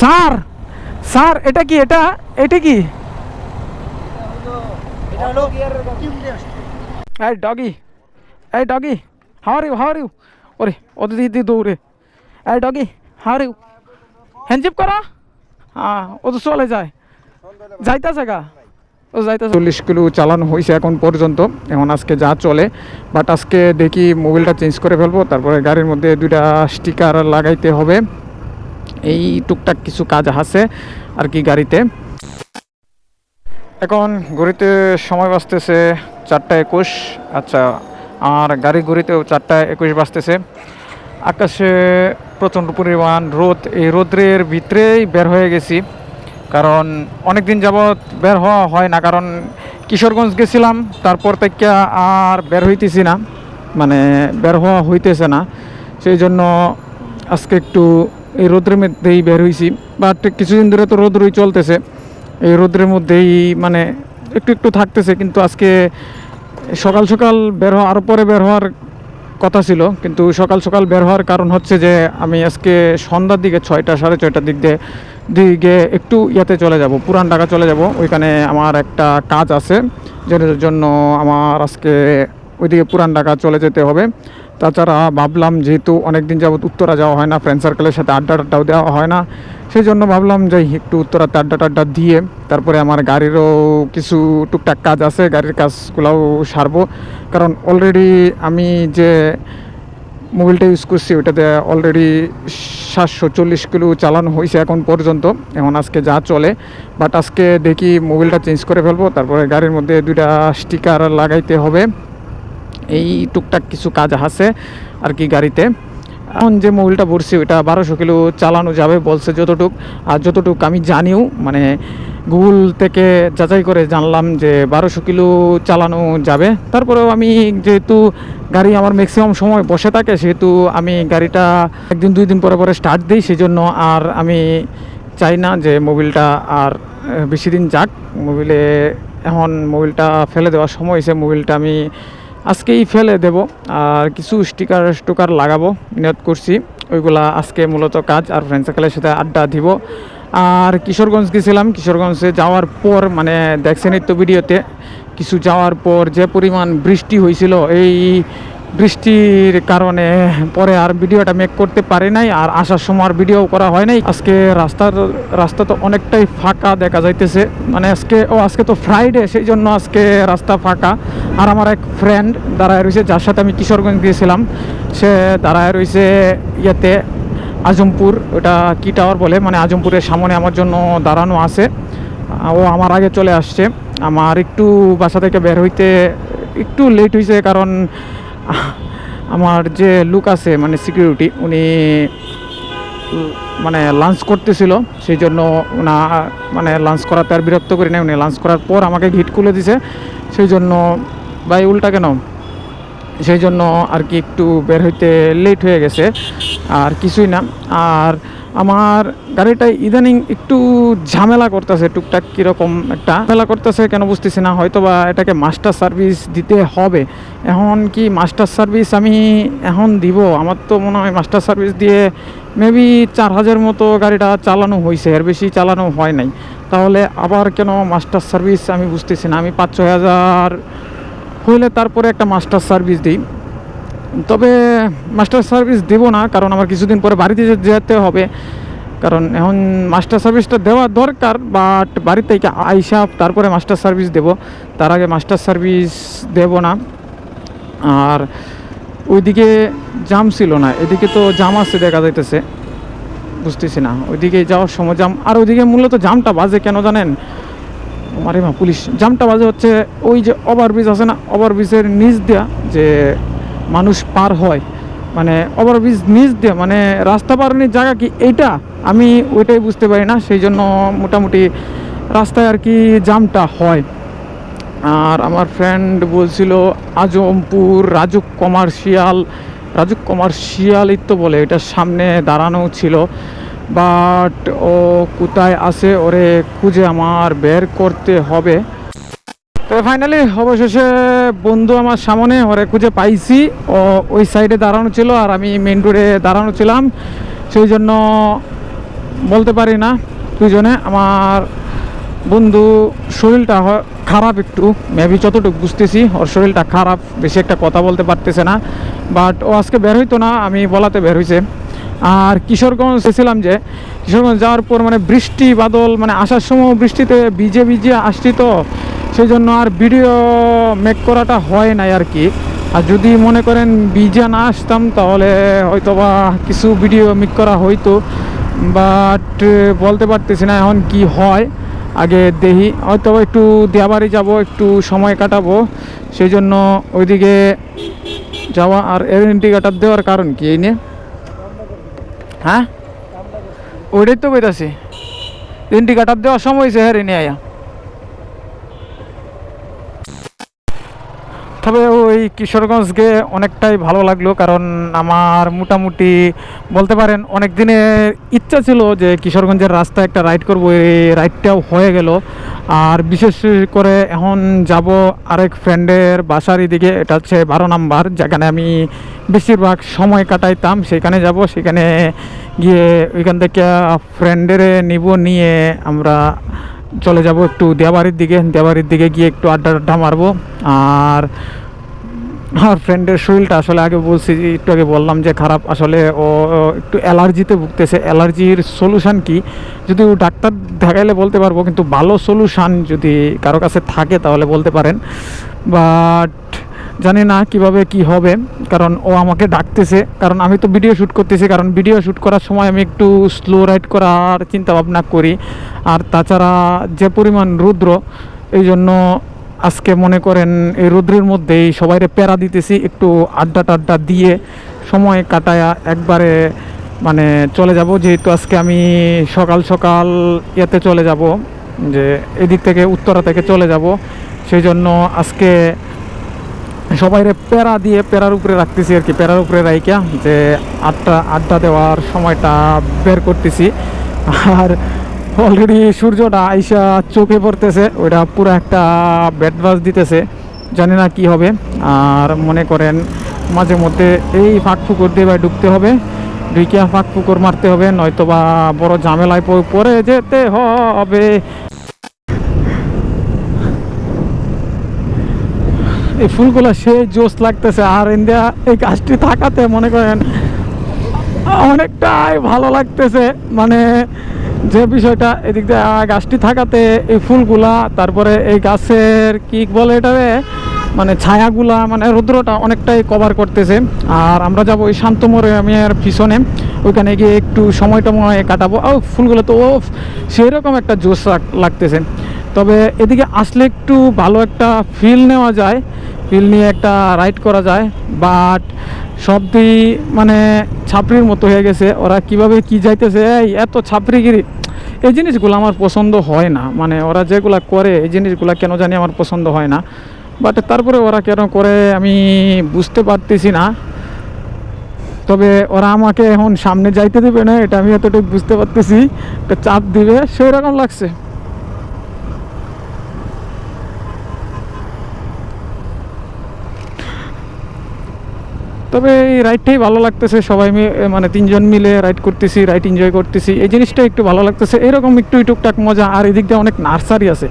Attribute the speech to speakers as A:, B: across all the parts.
A: Sir sir এটা কি, এটা এটা কি? এই ডগি এই doggy how are you how are you, ওরে ওদের দিদি দৌড়ে। এই ডগি হাউ আর ইউ। হ্যান্ডচিপ করা। হ্যাঁ ও তো চলে যায়। যাইতাছে গা। ও যাইতাছে। চল্লিশ কিলো চালানো হয়েছে এখন পর্যন্ত। এখন আজকে যা চলে বাট আজকে দেখি মোবিলটা চেঞ্জ করে ফেলব, তারপরে গাড়ির মধ্যে দুইটা স্টিকার লাগাইতে হবে। এই টুকটাক কিছু কাজ আছে আর কি গাড়িতে। এখন ঘড়িতে সময় বাঁচতেছে চারটা একুশ। আচ্ছা আর গাড়ি ঘড়িতেও চারটা একুশ বাজতেছে। আকাশে প্রচণ্ড পরিমাণ রোদ। এই রোদ্রের ভিতরেই বের হয়ে গেছি। কারণ অনেক দিন যাবৎ বের হওয়া হয় না। কারণ কিশোরগঞ্জ গেছিলাম, তারপর থেকে আর বের হইতেছি না। মানে বের হওয়া হইতেছে না। সেই জন্য আজকে একটু এই রোদ্রের মধ্যেই বের হয়েছি বাট কিছুদিন ধরে তো রোদ্রই চলতেছে। এই রোদ্রের মধ্যেই মানে একটু একটু থাকতেছে, কিন্তু আজকে সকাল সকাল বের হওয়া পরে বের হওয়ার কথা ছিল, কিন্তু সকাল সকাল বের হওয়ার কারণ হচ্ছে যে আমি আজকে সন্ধ্যার দিকে ছয়টা, সাড়ে ছয়টার দিক দিয়ে দিকে একটু ইয়াতে চলে যাব, পুরান ঢাকা চলে যাব। ওইখানে আমার একটা কাজ আছে, যেটার জন্য আমার আজকে ওইদিকে পুরান ঢাকা চলে যেতে হবে। তাছাড়া ভাবলাম যেহেতু অনেক দিন যাবত উত্তরা যাওয়া হয় না ফ্রেন্ড সার্কেলের সাথে আড্ডা টাড্ডাও দেওয়া হয় না সেই জন্য ভাবলাম যে একটু উত্তরাতে আড্ডা টাড্ডা দিয়ে তারপরে আমার গাড়িরও কিছু টুকটাক কাজ আছে, গাড়ির কাজগুলোও সারবো। কারণ অলরেডি আমি যে মোবিলটা ইউজ করছি ওটাতে অলরেডি সাতশো চল্লিশ কিলো চালানো হয়েছে এখন পর্যন্ত, এখন আজকে যা চলে। বাট আজকে দেখি মোবিলটা চেঞ্জ করে ফেলব, তারপরে গাড়ির মধ্যে দুইটা স্টিকার লাগাইতে হবে। এই টুকটাক কিছু কাজ আছে আর কি গাড়িতে। এখন যে মোবিলটা ভরছি ওটা বারোশো কিলো চালানো যাবে বলছে যতটুক। আর যতটুক আমি জানিও মানে গুগল থেকে যাচাই করে জানলাম যে বারোশো কিলো চালানো যাবে। তারপরেও আমি যেহেতু গাড়ি আমার ম্যাক্সিমাম সময় বসে থাকে, সেহেতু আমি গাড়িটা একদিন দুই দিন পরে পরে স্টার্ট দিই সেই জন্য আর আমি চাই না যে মোবিলটা আর বেশি দিন যাক। মোবিলে এখন মোবিলটা ফেলে দেওয়ার সময় হয়েছে মোবিলটা আমি আজকেই ফেলে দেব আর কিছু স্টিকার স্টুকার লাগাবো নিয়ত করছি। ওইগুলা আজকে মূলত কাজ আর ফ্রেন্ড সার্কেলের সাথে আড্ডা দিব। আর কিশোরগঞ্জ গেছিলাম। কিশোরগঞ্জে যাওয়ার পর মানে দেখছেন তো ভিডিওতে, কিছু যাওয়ার পর যে পরিমাণ বৃষ্টি হয়েছিল, এই বৃষ্টির কারণে পরে আর ভিডিওটা মেক করতে পারি নাই, আর আসার সময় আর ভিডিও করা হয় নাই। আজকে রাস্তার, রাস্তা তো অনেকটাই ফাঁকা দেখা যাইতেছে। মানে আজকে, ও, আজকে তো ফ্রাইডে সেই জন্য আজকে রাস্তা ফাঁকা। আর আমার এক ফ্রেন্ড দাঁড়ায় রয়েছে, যার সাথে আমি কিশোরগঞ্জ গিয়েছিলাম। সে দাঁড়ায় রয়েছে ইয়েতে, আজমপুর, ওটা কি টাওয়ার বলে? মানে আজমপুরের সামনে আমার জন্য দাঁড়ানো আছে। ও আমার আগে চলে আসছে। আমার একটু বাসা থেকে বের হইতে একটু লেট হয়েছে কারণ আমার যে লুক আছে মানে সিকিউরিটি উনি মানে লাঞ্চ করতেছিল, সেই জন্য ওনা মানে লাঞ্চ করাতে আর বিরক্ত করি নাই। উনি লাঞ্চ করার পর আমাকে ঘিট খুলে দিছে। সেই জন্য, ভাই, উল্টা কেন? সেই জন্য আর কি একটু বের হইতে লেট হয়ে গেছে। আর কিছুই না। আর আমার গাড়িটা ইদানিং একটু ঝামেলা করতেছে, টুকটাক কীরকম একটা। ঝামেলা করতেছে কেন বুঝতেছি না হয়তো বা এটাকে মাস্টার সার্ভিস দিতে হবে। এখন কি মাস্টার সার্ভিস আমি এখন দিব? আমার তো মনে হয় মাস্টার সার্ভিস দিয়ে মেবি চার হাজার মতো গাড়িটা চালানো হয়েছে এর বেশি চালানো হয় নাই। তাহলে আবার কেন মাস্টার সার্ভিস আমি বুঝতেছি না, আমি পাঁচ ছয় হাজার হইলে তারপরে একটা মাস্টার সার্ভিস দিই। তবে মাস্টার সার্ভিস দেবো না, কারণ আমার কিছুদিন পরে বাড়িতে যেতে হবে। কারণ এখন মাস্টার সার্ভিসটা দেওয়া দরকার বাট বাড়ি থেকে আইসা তারপরে মাস্টার সার্ভিস দেব। তার আগে মাস্টার সার্ভিস দেব না। আর ওইদিকে জাম ছিল না, এদিকে তো জাম আছে দেখা যাইতেছে। বুঝতেছি না, ওইদিকে যাওয়ার সময় জাম আর ওইদিকে মূলত জামটা বাজে কেন জানেন? আরে মা, পুলিশ জামটা বাজে হচ্ছে ওই যে ওভারব্রিজ আছে না ওভারব্রিজের নিচ দেয়া যে মানুষ পার হয়। মানে ওভারব্রিজ নিচ দিয়ে মানে রাস্তা পারানোর জায়গা কি এইটা? আমি ওইটাই বুঝতে পারি না সেই জন্য মোটামুটি রাস্তায় আর কি জামটা হয়। আর আমার ফ্রেন্ড বলছিল, আজমপুর রাজুক কমার্শিয়াল রাজুক কমার্শিয়ালই তো বলে এটার সামনে দাঁড়ানো ছিল। বাট ও কোথায় আছে, ওরে খুঁজে আমার বের করতে হবে। তো ফাইনালি অবশেষে বন্ধু আমার সামনে ওরে খুঁজে পাইছি। ও ওই সাইডে দাঁড়ানো ছিল আর আমি মেন রোডে দাঁড়ানো ছিলাম। সেই জন্য বলতে পারি না দুজনে, আমার বন্ধু শরীরটা খারাপ একটু। মেবি যতটুকু বুঝতেছি, ওর শরীরটা খারাপ, বেশি একটা কথা বলতে পারতেছে না। বাট ও আজকে বের হইতো না, আমি বলাতে বের হইছে। আর কিশোরগঞ্জ এসেছিলাম যে, কিশোরগঞ্জ যাওয়ার পর মানে বৃষ্টি, বাদল মানে আসার সময় বৃষ্টিতে ভিজে ভিজে আসছি তো। সেই জন্য আর ভিডিও মেক করাটা হয় নাই আর কি। আর যদি মনে করেন ভিজে না আসতাম, তাহলে হয়তো বা কিছু ভিডিও মেক করা হইতো। বাট বলতে পারতেছি না এখন কি হয়। আগে দেহি হয়তো একটু দেয়াবাড়ি যাব, একটু সময় কাটাবো। সেই জন্য ওইদিকে যাওয়া আর এর ইন্ডিকেটার দেওয়ার কারণ কি, এই নিয়ে? হ্যাঁ? ওইটাই তো কইতাছি। ইন্ডিকেটার দেওয়ার সময় হয়েছে হ্যাঁ রে, নিয়ে আয়া। তবে ওই কিশোরগঞ্জকে অনেকটাই ভালো লাগল, কারণ আমার মোটামুটি বলতে পারেন অনেক দিনের ইচ্ছা ছিল যে কিশোরগঞ্জের রাস্তায় একটা রাইড করব, এই রাইডটাও হয়ে গেল। আর বিশেষ করে এখন যাব আরেক ফ্রেন্ডের বাসার দিকে এটা হচ্ছে বারো নাম্বার, যেখানে আমি বেশিরভাগ সময় কাটাইতাম। সেখানে যাব, সেখানে গিয়ে ওইখান থেকে ফ্রেন্ডের নিব, নিয়ে আমরা চলে যাব একটু দেওয়ারির দিকে দেওয়ারির দিকে গিয়ে একটু আড্ডা আড্ডা মারবো। আর আমার ফ্রেন্ডের শরীরটা আসলে আগে বলছি, একটু আগে বললাম যে খারাপ। আসলে ও একটু অ্যালার্জিতে ভুগতেছে। অ্যালার্জির সলিউশন কি? যদি ও ডাক্তার দেখাইলে বলতে পারব, কিন্তু ভালো সলিউশান যদি কারও কাছে থাকে তাহলে বলতে পারেন। বাট জানি না কীভাবে কি হবে, কারণ ও আমাকে ডাকতেছে। কারণ আমি তো ভিডিও শ্যুট করতেছি, কারণ ভিডিও শ্যুট করার সময় আমি একটু স্লো রাইড করার চিন্তা ভাবনা করি। আর তাছাড়া যে পরিমাণ রুদ্র, এই জন্য আজকে মনে করেন এই রৌদ্রের মধ্যেই সবাইরে প্যারা দিতেছি, একটু আড্ডা টাড্ডা দিয়ে সময় কাটায়া একবারে মানে চলে যাব। যেহেতু আজকে আমি সকাল সকাল ইয়েতে চলে যাব, যে এদিক থেকে উত্তরা থেকে চলে যাব সেই জন্য আজকে সবাইরে প্যারা দিয়ে প্যারার উপরে রাখতেছি আর কি। প্যারার উপরে রাইকা যে আড্ডা আড্ডা দেওয়ার সময়টা বের করতেছি। আর অলরেডি সূর্যটা আইসা চোখে পড়তেছে, ওইটা পুরো একটা ব্যাট বাস দিতেছে, জানি না কি হবে। আর মনে করেন, মাঝে মধ্যে এই ফাঁক ফুকুর দিয়ে বা ঢুকতে হবে ঢুকিয়া ফাঁক ফুকুর মারতে হবে নয়তো বা বড় ঝামেলায় পরে যেতে হবে। এই ফুলগুলো সে জোস লাগতেছে, আর ইন্ডিয়া এই গাছটি থাকাতে মনে করেন, অনেকটাই ভালো লাগতেছে। মানে যে বিষয়টা এদিক দিয়ে গাছটি থাকাতে এই ফুলগুলা, তারপরে এই গাছের কি বলে এটারে? মানে ছায়াগুলা মানে রৌদ্রটা অনেকটাই কভার করতেছে। আর আমরা যাব ওই শান্তমরে আমি আর পিছনে। ওইখানে গিয়ে একটু সময় টময় কাটাবো। ও, ফুলগুলো তো ও সেই রকম একটা জোস লাগতেছে। তবে এদিকে আসলে একটু ভালো একটা ফিল নেওয়া যায়। ফিল নিয়ে একটা রাইড করা যায়। বাট সবই মানে ছাপড়ির মতো হয়ে গেছে। ওরা কীভাবে কি যাইতেছে? এই এত ছাপড়িগিরি। এই জিনিসগুলো আমার পছন্দ হয় না। মানে ওরা যেগুলো করে, এই জিনিসগুলো কেন জানি আমার পছন্দ হয় না। বাট তারপরে ওরা কেন করে আমি বুঝতে পারতেছি না। তবে ওরা আমাকে এখন সামনে যাইতে দেবে না, এটা আমি এতটুকু বুঝতে পারতেছি। একটা চাপ দিবে সেই রকম লাগছে। তবে এই রাইডটাই ভালো লাগতেছে, সবাই মি- মানে তিনজন মিলে রাইড করতেছি রাইড এনজয় করতেছি। এই জিনিসটা একটু ভালো লাগতেছে। এরকম একটু টুকটাক মজা। আর এদিক দিয়ে অনেক নার্সারি আছে।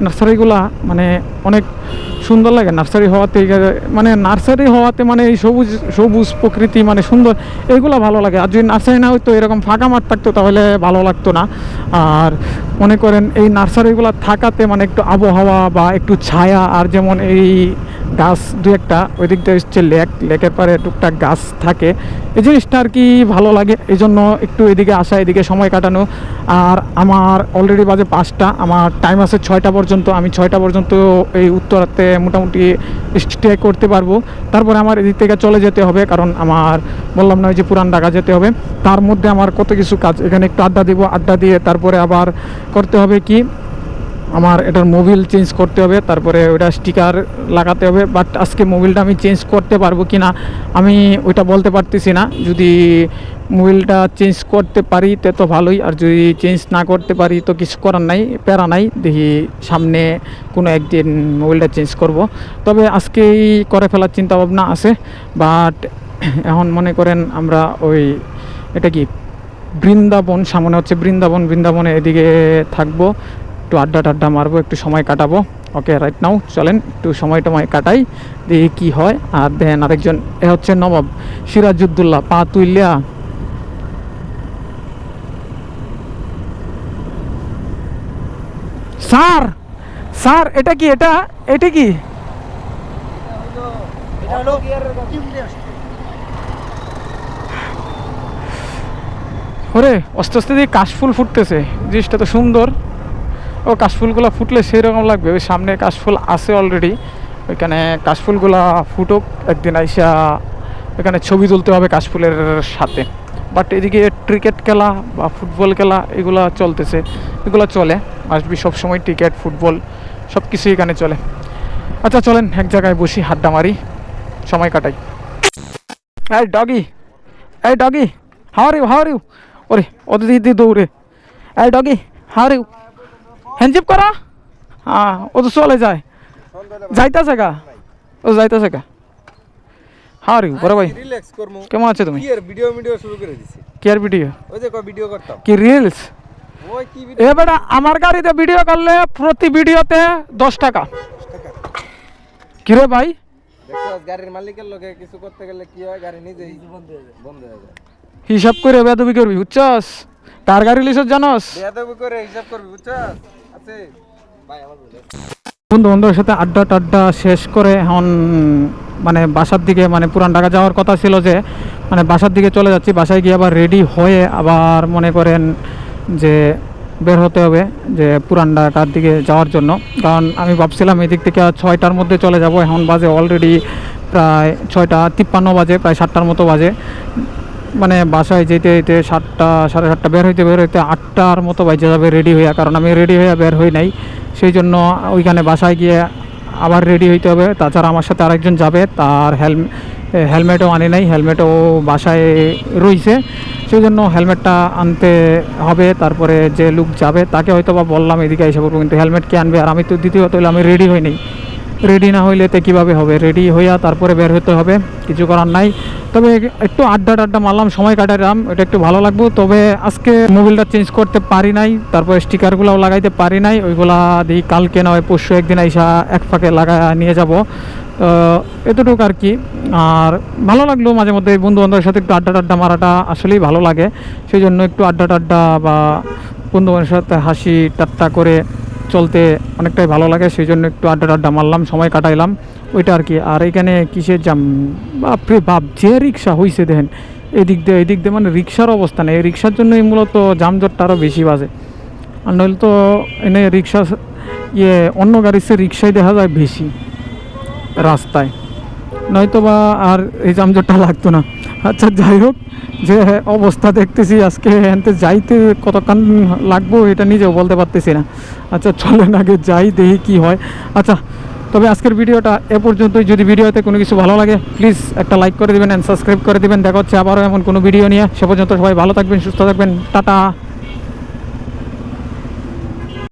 A: নার্সারিগুলা মানে অনেক সুন্দর লাগে নার্সারি হওয়াতে। মানে নার্সারি হওয়াতে মানে এই সবুজ সবুজ প্রকৃতি মানে সুন্দর এইগুলো ভালো লাগে। আর যদি নার্সারি না হইতো, এরকম ফাঁকা মাঠ থাকতো, তাহলে ভালো লাগতো না। আর মনে করেন এই নার্সারিগুলো থাকাতে মানে একটু আবহাওয়া বা একটু ছায়া, আর যেমন এই গাছ দু একটা ওই দিক দিয়ে হচ্ছে লেক লেকের পারে টুকটাক গাছ থাকে। এই জিনিসটা আর কি ভালো লাগে এই জন্য একটু এদিকে আসা, এদিকে সময় কাটানো। আর আমার অলরেডি বাজে পাঁচটা, আমার টাইম আছে ছয়টা পর্যন্ত, আমি ছয়টা পর্যন্ত এই উত্তরাতে মোটামুটি স্টে করতে পারব। তারপরে আমার এদিক থেকে চলে যেতে হবে, কারণ আমার বললাম না ওই যে পুরান ঢাকা যেতে হবে। তার মধ্যে আমার কত কিছু কাজ, এখানে একটু আড্ডা দিব, আড্ডা দিয়ে তারপরে আবার করতে হবে কি আমার এটার মোবিল চেঞ্জ করতে হবে, তারপরে ওটা স্টিকার লাগাতে হবে বাট আজকে মোবিলটা আমি চেঞ্জ করতে পারব কি না আমি ওইটা বলতে পারতেছি না। যদি মোবিলটা চেঞ্জ করতে পারি তে তো ভালোই, আর যদি চেঞ্জ না করতে পারি তো কিছু করার নাই, প্যারা নাই, দেখি সামনে কোনো একদিন মোবিলটা চেঞ্জ করব। তবে আজকেই করে ফেলার চিন্তা ভাবনা আছে বাট এখন মনে করেন আমরা ওই, এটা কি বৃন্দাবন, সামনে হচ্ছে বৃন্দাবন, বৃন্দাবনে এদিকে থাকব। একটু আড্ডা টাড্ডা মারবো, একটু সময় কাটাবো। ওকে রাইট নাও চলেন, একটু সময় টময় কাটাই, দেখি কি হয়। আর দেন আরেকজন, এ হচ্ছে নবাব সিরাজউদ্দৌল্লা পা তুইলিয়া। স্যার স্যার, এটা কি, এটা এটা কি? ওরে আস্তে আস্তে দিয়ে কাশফুল ফুটতেছে, জিনিসটা তো সুন্দর। ও কাশফুলগুলো ফুটলে সেই রকম লাগবে। ওই সামনে কাশফুল আছে অলরেডি ওইখানে কাশফুলগুলা ফুটুক, একদিন আইসা ওইখানে ছবি তুলতে হবে কাশফুলের সাথে। বাট এদিকে ক্রিকেট খেলা বা ফুটবল খেলা, এগুলা চলতেছে। এগুলো চলে। আসবি সবসময় ক্রিকেট ফুটবল সব কিছু এখানে চলে। আচ্ছা চলেন এক জায়গায় বসি, হাড্ডা মারি। সময় কাটাই। এই ডগি এই doggy how are you how are you ওরে ওদের দিদি দৌড়ে। এই ডগি হাওয়ার ইউ হ্যান্ডজিপ করা? হ্যাঁ ও তো চলে যায়। যাইতাছে গা ও যাইতাছে গা হাওয়ার ইউ বড় ভাই।
B: রিল্যাক্স করমু।
A: কেমন আছে তুমি?
B: কি আর ভিডিও ভিডিও শুরু করে দিছি।
A: Care video?
B: ওই যে কয় ভিডিও করতাম।
A: কি রিলস
B: ওই কি ভিডিও
A: এ বেটা আমার গাড়িতে ভিডিও করলে প্রতি ভিডিওতে দশ টাকা। কিরে ভাই?
B: দেখছস গাড়ির মালিকের লগে কিছু করতে গেলে কি হয়? গাড়ি নিজেই বন্ধ হয়ে যায়। বন্ধ হয়ে যায়
A: হিসাব করে বেদবি করবি বুঝছস? কার গাড়ি লিসস জানস?
B: বেয়াদবি করে হিসাব করবি বুঝছস?
A: বন্ধু বন্ধুর সাথে আড্ডা টাড্ডা শেষ করে এখন মানে বাসার দিকে মানে পুরান ঢাকা যাওয়ার কথা ছিল যে মানে বাসার দিকে চলে যাচ্ছি। বাসায় গিয়ে আবার রেডি হয়ে আবার মনে করেন যে বের হতে হবে, যে পুরান ঢাকার দিকে যাওয়ার জন্য। কারণ আমি ভাবছিলাম এদিক থেকে ছয়টার মধ্যে চলে যাব। এখন বাজে অলরেডি প্রায় ছয়টা, তিপ্পান্ন বাজে, প্রায় সাতটার মতো বাজে। মানে বাসায় যেতে যেতে সাতটা, সাড়ে সাতটা বের হইতে বের হইতে আটটার মতো বাজে যাবে রেডি হইয়া, কারণ আমি রেডি হইয়া বের হই নাই। সেই জন্য ওইখানে বাসায় গিয়ে আবার রেডি হইতে হবে। তাছাড়া আমার সাথে আরেকজন যাবে, তার হেলম হেলমেটও আনি নাই হেলমেটও বাসায় রইছে। সেই জন্য হেলমেটটা আনতে হবে, তারপরে যে লোক যাবে, তাকে হয়তো বা বললাম, এদিকে এসে পড়ব, কিন্তু হেলমেট কে আনবে? আর আমি তো দ্বিতীয়ত হইলে আমি রেডি হই নাই। রেডি না হইলে তো কীভাবে হবে? রেডি হইয়া তারপরে বের হতে হবে। কিছু করার নাই। তবে একটু আড্ডা টাড্ডা মারলাম, সময় কাটালাম এটা একটু ভালো লাগবো। তবে আজকে মোবিলটা চেঞ্জ করতে পারি নাই, তারপরে স্টিকারগুলোও লাগাইতে পারি নাই। ওইগুলা দিই কালকে নয় পরশু একদিন আইসা এক ফাঁকে লাগা নিয়ে যাব। এতটুকু আর কি। আর ভালো লাগল মাঝে মধ্যে বন্ধু বান্ধবের সাথে একটু আড্ডা টাড্ডা মারাটা, আসলেই ভালো লাগে। সেই জন্য একটু আড্ডা টাড্ডা বা বন্ধু বান্ধবের সাথে হাসি টাট্টা করে চলতে অনেকটাই ভালো লাগে সেই জন্য একটু আড্ডা টাড্ডা মারলাম, সময় কাটাইলাম। ওইটা আর কি, আর এখানে কিসের জাম, বাপরে বাপ, যে রিক্সা হইছে দেখেন, এদিক দিয়ে এদিক দিয়ে মানে রিক্সার অবস্থা নেই। রিক্সার জন্যই মূলত যানজটটা আরও বেশি বাজে। আর নইলে তো এনে রিক্সা ইয়ে অন্য গাড়ির সে রিক্সায় দেখা যায় বেশি রাস্তায়। নয়তো বা আর এই যানজটটা লাগতো না। আচ্ছা যাই হোক, যে অবস্থা দেখতেছি, আজকে এনতে যাইতে কতক্ষণ লাগবো এটা নিজেও বলতে পারতেছি না। আচ্ছা চলেন আগে যাই, দেখি কি হয়। আচ্ছা তবে আজকের ভিডিওটা এ পর্যন্তই। যদি ভিডিওতে কোনো কিছু ভালো লাগে প্লিজ একটা লাইক করে দেবেন অ্যান্ড সাবস্ক্রাইব করে দেবেন। দেখা হচ্ছে আবারও এমন কোনো ভিডিও নিয়ে। সে পর্যন্ত সবাই ভালো থাকবেন, সুস্থ থাকবেন। টাটা।